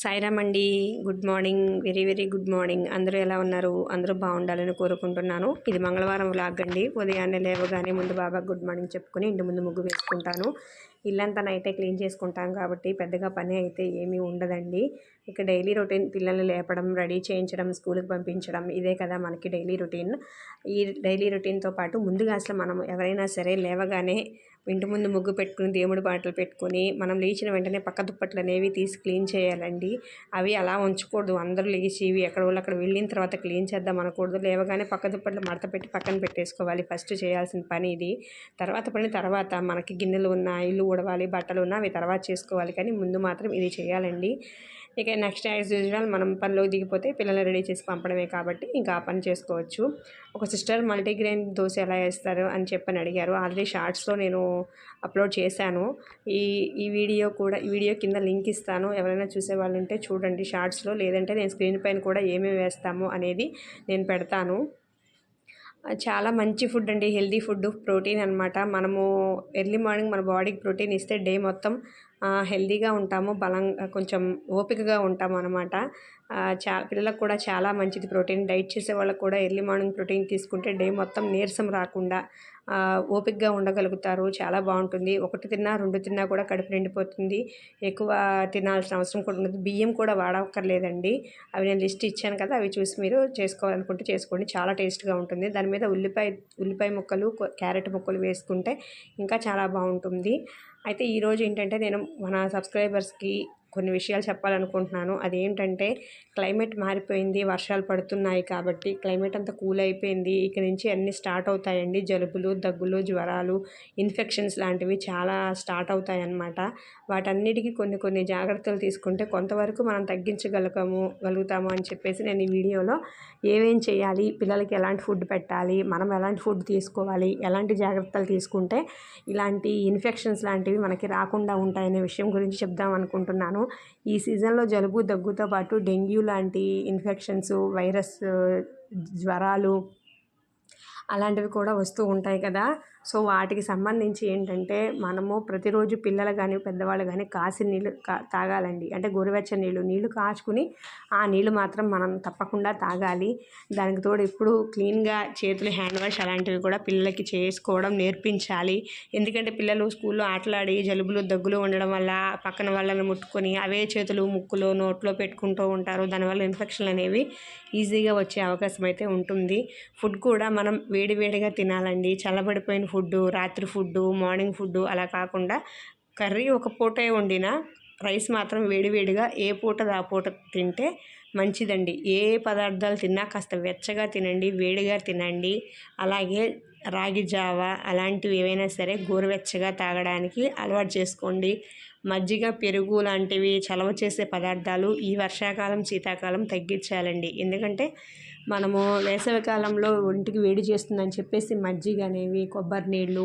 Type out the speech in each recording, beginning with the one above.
సాయిరామ్ అండి good morning very very good morning. అందరూ ఎలా ఉన్నారు? అందరూ బాగుండాలని కోరుకుంటున్నాను. ఇది మంగళవారం వ్లాగ్ అండి. ఉదయాన్నే లేవగానే ముందు బాగా గుడ్ మార్నింగ్ చెప్పుకొని ఇంటి ముందు ముగ్గు వేసుకుంటాను. ఇల్లంతా నైటే క్లీన్ చేసుకుంటాం కాబట్టి పెద్దగా పని అయితే ఏమీ ఉండదండి. ఇక డైలీ రొటీన్ పిల్లల్ని లేపడం రెడీ చేయించడం స్కూల్కి పంపించడం ఇదే కదా మనకి డైలీ రొటీన్. ఈ డైలీ రొటీన్తో పాటు ముందుగా అసలు మనం ఎవరైనా సరే లేవగానే ఇంటి ముందు ముగ్గు పెట్టుకుని దేవుడి పాటలు పెట్టుకొని మనం లేచిన వెంటనే పక్క దుప్పట్లు అనేవి తీసి క్లీన్ చేయాలండి. అవి అలా ఉంచకూడదు. అందరూ లేచి ఇవి ఎక్కడ వాళ్ళు అక్కడ వెళ్ళిన తర్వాత క్లీన్ చేద్దాం అనకూడదు. లేవగానే పక్క దుప్పట్లు మడత పెట్టి పక్కన పెట్టేసుకోవాలి. ఫస్ట్ చేయాల్సిన పని ఇది. తర్వాత పని తర్వాత మనకి గిన్నెలు ఉన్న ఇల్లు ఉడవాలి బట్టలు ఉన్నా అవి తర్వాత చేసుకోవాలి. కానీ ముందు మాత్రం ఇది చేయాలండి. ఇక నెక్స్ట్ యాజ్ యూజువల్ మనం పనిలోకి దిగిపోతే పిల్లల్ని రెడీ చేసి పంపడమే కాబట్టి ఇంకా ఆ పని చేసుకోవచ్చు. ఒక సిస్టర్ మల్టీగ్రెయిన్ దోశ ఎలా వేస్తారు అని చెప్పని అడిగారు. ఆల్రెడీ షార్ట్స్లో నేను అప్లోడ్ చేశాను. ఈ ఈ వీడియో కూడా ఈ వీడియో కింద లింక్ ఇస్తాను. ఎవరైనా చూసే వాళ్ళు ఉంటే చూడండి షార్ట్స్లో లేదంటే నేను స్క్రీన్ పైన కూడా ఏమేమి వేస్తాము అనేది నేను పెడతాను. చాలా మంచి ఫుడ్ అండి. హెల్దీ ఫుడ్ ప్రోటీన్ అనమాట మనము ఎర్లీ మార్నింగ్ మన బాడీకి ప్రోటీన్ ఇస్తే డే మొత్తం హెల్దీగా ఉంటాము బలంగా కొంచెం ఓపికగా ఉంటాము అనమాట చా పిల్లలకు కూడా చాలా మంచిది ప్రోటీన్. డైట్ చేసే వాళ్ళకు కూడా ఎర్లీ మార్నింగ్ ప్రోటీన్ తీసుకుంటే డే మొత్తం నీరసం రాకుండా ఓపికగా ఉండగలుగుతారు. చాలా బాగుంటుంది. ఒకటి తిన్నా రెండు తిన్నా కూడా కడుపు నిండిపోతుంది. ఎక్కువ తినాల్సిన అవసరం కూడా ఉండదు. బియ్యం కూడా వాడక్కర్లేదండి. అవి నేను లిస్ట్ ఇచ్చాను కదా అవి చూసి మీరు చేసుకోవాలనుకుంటే చేసుకోండి. చాలా టేస్ట్గా ఉంటుంది. దాని మీద ఉల్లిపాయ ఉల్లిపాయ ముక్కలు క్యారెట్ ముక్కలు వేసుకుంటే ఇంకా చాలా బాగుంటుంది. అయితే ఈరోజు ఏంటంటే నేను మన సబ్స్క్రైబర్స్కి కొన్ని విషయాలు చెప్పాలనుకుంటున్నాను. అదేంటంటే క్లైమేట్ మారిపోయింది వర్షాలు పడుతున్నాయి కాబట్టి క్లైమేట్ అంతా కూల్ అయిపోయింది. ఇక నుంచి అన్నీ స్టార్ట్ అవుతాయండి. జలుబులు దగ్గులు జ్వరాలు ఇన్ఫెక్షన్స్ లాంటివి చాలా స్టార్ట్ అవుతాయి అన్నమాట వాటన్నిటికీ కొన్ని కొన్ని జాగ్రత్తలు తీసుకుంటే కొంతవరకు మనం తగ్గించగలగము గలుగుతాము అని చెప్పేసి నేను ఈ వీడియోలో ఏమేం చేయాలి పిల్లలకి ఎలాంటి ఫుడ్ పెట్టాలి మనం ఎలాంటి ఫుడ్ తీసుకోవాలి ఎలాంటి జాగ్రత్తలు తీసుకుంటే ఇలాంటి ఇన్ఫెక్షన్స్ లాంటివి మనకి రాకుండా ఉంటాయనే విషయం గురించి చెప్దాం అనుకుంటున్నాను. ఈ సీజన్లో జలుబు దగ్గుతో పాటు డెంగ్యూ లాంటి ఇన్ఫెక్షన్స్ వైరస్ జ్వరాలు అలాంటివి కూడా వస్తూ ఉంటాయి కదా. సో వాటికి సంబంధించి ఏంటంటే మనము ప్రతిరోజు పిల్లలు కానీ పెద్దవాళ్ళు కానీ కాసి నీళ్ళు కా తాగాలండి. అంటే గోరువెచ్చని నీళ్ళు నీళ్ళు కాచుకుని ఆ నీళ్ళు మాత్రం మనం తప్పకుండా తాగాలి. దానికి తోడు ఎప్పుడు క్లీన్గా చేతులు హ్యాండ్ వాష్ అలాంటివి కూడా పిల్లలకి చేసుకోవడం నేర్పించాలి. ఎందుకంటే పిల్లలు స్కూల్లో ఆటలాడి జలుబులు దగ్గులు ఉండడం వల్ల పక్కన వాళ్ళని ముట్టుకొని అవే చేతులు ముక్కులో నోట్లో పెట్టుకుంటూ ఉంటారు. దానివల్ల ఇన్ఫెక్షన్లు అనేవి ఈజీగా వచ్చే అవకాశం అయితే ఉంటుంది. ఫుడ్ కూడా మనం వేడివేడిగా తినాలండి. చల్లబడిపోయిన ఫుడ్ రాత్రి ఫుడ్డు మార్నింగ్ ఫుడ్డు అలా కాకుండా కర్రీ ఒక పూటే వండిన రైస్ మాత్రం వేడివేడిగా ఏ పూట ఆ పూట తింటే మంచిదండి. ఏ పదార్థాలు తిన్నా కాస్త వెచ్చగా తినండి వేడిగా తినండి. అలాగే రాగి జావ అలాంటివి ఏవైనా సరే గోరువెచ్చగా తాగడానికి అలవాటు చేసుకోండి. మజ్జిగ పెరుగు లాంటివి చలవ చేసే పదార్థాలు ఈ వర్షాకాలం శీతాకాలం తగ్గించాలండి. ఎందుకంటే మనము వేసవికాలంలో ఒంటికి వేడి చేస్తుందని చెప్పేసి మజ్జిగ అనేవి కొబ్బరి నీళ్ళు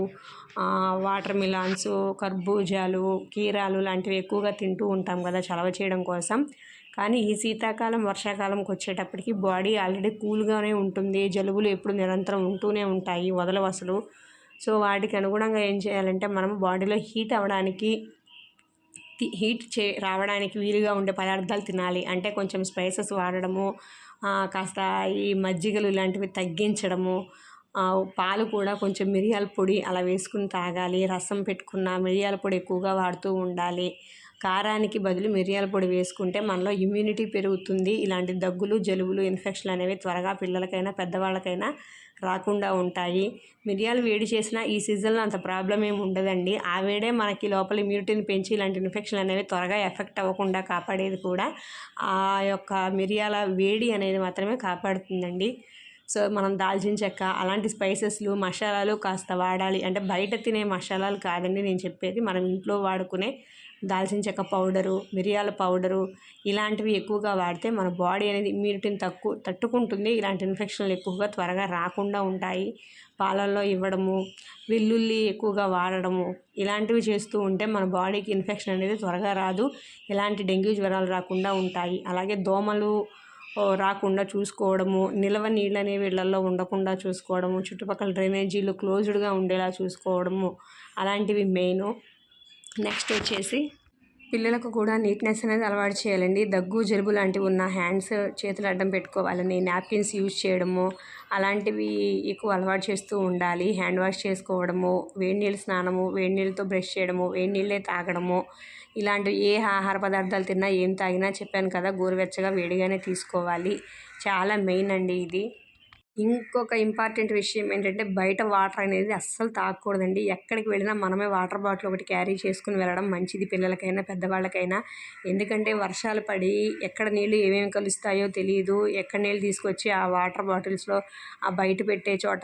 వాటర్ మిలాన్స్ కర్బూజాలు కీరాలు లాంటివి ఎక్కువగా తింటూ ఉంటాం కదా చలవ చేయడం కోసం. కానీ ఈ శీతాకాలం వర్షాకాలంకి వచ్చేటప్పటికి బాడీ ఆల్రెడీ కూల్గానే ఉంటుంది. జలుబులు ఎప్పుడు నిరంతరం ఉంటూనే ఉంటాయి వదలవసలు. సో వాటికి అనుగుణంగా ఏం చేయాలంటే మనం బాడీలో హీట్ అవ్వడానికి హీట్ చే రావడానికి వీలుగా ఉండే పదార్థాలు తినాలి. అంటే కొంచెం స్పైసెస్ వాడడము కాస్త ఈ మజ్జిగలు ఇలాంటివి తగ్గించడము పాలు కూడా కొంచెం మిరియాల పొడి అలా వేసుకుని తాగాలి. రసం పెట్టుకున్న మిరియాల పొడి ఎక్కువగా వాడుతూ ఉండాలి. కారానికి బదులు మిరియాల పొడి వేసుకుంటే మనలో ఇమ్యూనిటీ పెరుగుతుంది. ఇలాంటి దగ్గులు జలుబులు ఇన్ఫెక్షన్లు అనేవి త్వరగా పిల్లలకైనా పెద్దవాళ్ళకైనా రాకుండా ఉంటాయి. మిరియాలు వేడి చేసినా ఈ సీజన్లో అంత ప్రాబ్లం ఏమి ఉండదండి. ఆ వేడే మనకి లోపల ఇమ్యూనిటీని పెంచి ఇలాంటి ఇన్ఫెక్షన్ అనేవి త్వరగా ఎఫెక్ట్ అవ్వకుండా కాపాడేది కూడా ఆ యొక్క మిరియాల వేడి అనేది మాత్రమే కాపాడుతుందండి. సో మనం దాల్చిన చెక్క అలాంటి స్పైసెస్లు మసాలాలు కాస్త వాడాలి. అంటే బయట తినే మసాలాలు కాదండి నేను చెప్పేది. మనం ఇంట్లో వాడుకునే దాల్చిన చెక్క పౌడరు మిరియాల పౌడరు ఇలాంటివి ఎక్కువగా వాడితే మన బాడీ అనేది ఇమ్యూనిటీని తక్కువ తట్టుకుంటుంది. ఇలాంటి ఇన్ఫెక్షన్లు ఎక్కువగా త్వరగా రాకుండా ఉంటాయి. పాలల్లో ఇవ్వడము వెల్లుల్లి ఎక్కువగా వాడడము ఇలాంటివి చేస్తూ ఉంటే మన బాడీకి ఇన్ఫెక్షన్ అనేది త్వరగా రాదు. ఎలాంటి డెంగ్యూ జ్వరాలు రాకుండా ఉంటాయి. అలాగే దోమలు రాకుండా చూసుకోవడము నిల్వ నీళ్ళు అనేవి ఇళ్ళలో ఉండకుండా చూసుకోవడము చుట్టుపక్కల డ్రైనేజీలు క్లోజ్డ్గా ఉండేలా చూసుకోవడము అలాంటివి మెయిన్. నెక్స్ట్ వచ్చేసి పిల్లలకు కూడా నీట్నెస్ అనేది అలవాటు చేయాలండి. దగ్గు జలుబు లాంటివి ఉన్న హ్యాండ్స్ చేతులు అడ్డం పెట్టుకోవాలని నాప్కిన్స్ యూజ్ చేయడము అలాంటివి ఎక్కువ అలవాటు చేస్తూ ఉండాలి. హ్యాండ్ వాష్ చేసుకోవడము వేడి నీళ్ళు స్నానము వేడి నీళ్ళతో బ్రష్ చేయడము వేడి నీళ్ళే తాగడము ఇలాంటివి ఏ ఆహార పదార్థాలు తిన్నా ఏం తాగినా చెప్పాను కదా గోరువెచ్చగా వేడిగానే తీసుకోవాలి. చాలా మెయిన్ అండి ఇది. ఇంకొక ఇంపార్టెంట్ విషయం ఏంటంటే బయట వాటర్ అనేది అస్సలు తాగకూడదండి. ఎక్కడికి వెళ్ళినా మనమే వాటర్ బాటిల్ ఒకటి క్యారీ చేసుకుని వెళ్ళడం మంచిది పిల్లలకైనా పెద్దవాళ్ళకైనా. ఎందుకంటే వర్షాలు పడి ఎక్కడ నీళ్ళు ఏమేమి కలుస్తాయో తెలియదు ఎక్కడ నీళ్ళు తీసుకొచ్చి ఆ వాటర్ బాటిల్స్లో ఆ బయట పెట్టే చోట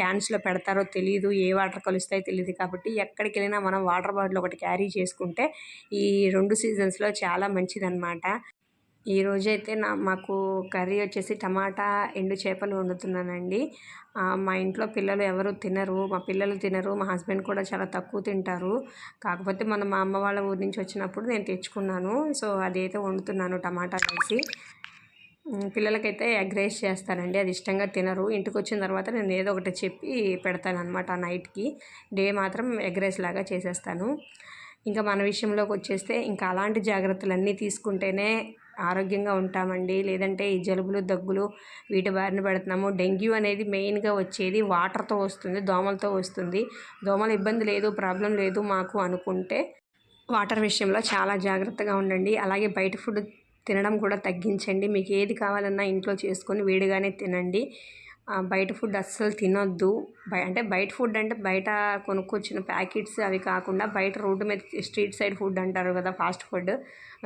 క్యాన్స్లో పెడతారో తెలియదు ఏ వాటర్ కలుస్తాయో తెలియదు కాబట్టి ఎక్కడికి వెళ్ళినా మనం వాటర్ బాటిల్ ఒకటి క్యారీ చేసుకుంటే ఈ రెండు సీజన్స్లో చాలా మంచిదన్నమాట. ఈరోజైతే నా మాకు కర్రీ వచ్చేసి టమాటా ఎండు చేపలు వండుతున్నానండి. మా ఇంట్లో పిల్లలు ఎవరు తినరు మా పిల్లలు తినరు మా హస్బెండ్ కూడా చాలా తక్కువ తింటారు. కాకపోతే మన మా అమ్మ వాళ్ళ ఊరి నుంచి వచ్చినప్పుడు నేను తెచ్చుకున్నాను. సో అదైతే వండుతున్నాను టమాటా వేసి. పిల్లలకైతే ఎగ్ రైస్ చేస్తానండి. అది ఇష్టంగా తినరు. ఇంటికి వచ్చిన తర్వాత నేను ఏదో ఒకటి చెప్పి పెడతాను అనమాట నైట్కి. డే మాత్రం ఎగ్ రైస్ లాగా చేసేస్తాను. ఇంకా మన విషయంలోకి వచ్చేస్తే ఇంకా అలాంటి జాగ్రత్తలన్నీ తీసుకుంటేనే ఆరోగ్యంగా ఉంటామండి. లేదంటే ఈ జలుబులు దగ్గులు వీటి బారిన పెడుతున్నాము. డెంగ్యూ అనేది మెయిన్గా వచ్చేది వాటర్తో వస్తుంది దోమలతో వస్తుంది. దోమల ఇబ్బంది లేదు ప్రాబ్లం లేదు మాకు అనుకుంటే వాటర్ విషయంలో చాలా జాగ్రత్తగా ఉండండి. అలాగే బయట ఫుడ్ తినడం కూడా తగ్గించండి. మీకు ఏది కావాలన్నా ఇంట్లో చేసుకొని వేడిగానే తినండి. బయట ఫుడ్ అస్సలు తినొద్దు. అంటే బయట ఫుడ్ అంటే బయట కొనుక్కొచ్చిన ప్యాకెట్స్ అవి కాకుండా బయట రోడ్డు మీద స్ట్రీట్ సైడ్ ఫుడ్ అంటారు కదా ఫాస్ట్ ఫుడ్.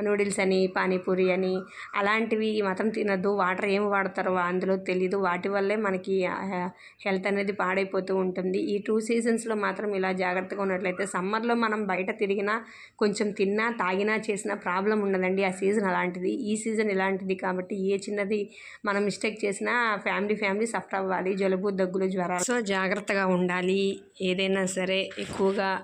నూడిల్స్ అని పానీపూరి అని అలాంటివి మాత్రం తినద్దు. వాటర్ ఏం వాడతారో అందులో తెలీదు. వాటి వల్లే మనకి హెల్త్ అనేది పాడైపోతూ ఉంటుంది. ఈ టూ సీజన్స్లో మాత్రం ఇలా జాగ్రత్తగా ఉన్నట్లయితే సమ్మర్లో మనం బయట తిరిగినా కొంచెం తిన్నా తాగినా చేసినా ప్రాబ్లం ఉండదండి. ఆ సీజన్ అలాంటిది. ఈ సీజన్ ఇలాంటిది కాబట్టి ఏ చిన్నది మనం మిస్టేక్ చేసినా ఫ్యామిలీ ఫ్యామిలీ సఫర్ అవ్వాలి జలుబు దగ్గులు జ్వరాలు. సో జాగ్రత్తగా ఉండాలి. ఏదైనా సరే ఎక్కువగా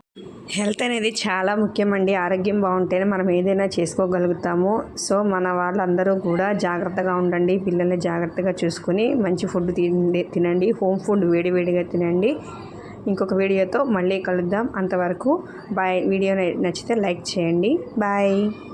హెల్త్ అనేది చాలా ముఖ్యమండి. ఆరోగ్యం బాగుంటేనే మనం ఏదైనా చేసుకోగలుగుతాము. సో మన వాళ్ళందరూ కూడా జాగ్రత్తగా ఉండండి. పిల్లల్ని జాగ్రత్తగా చూసుకొని మంచి ఫుడ్ తినండి తినండి. హోమ్ ఫుడ్ వేడివేడిగా తినండి. ఇంకొక వీడియోతో మళ్ళీ కలుద్దాం. అంతవరకు బాయ్. వీడియో నచ్చితే లైక్ చేయండి. బాయ్.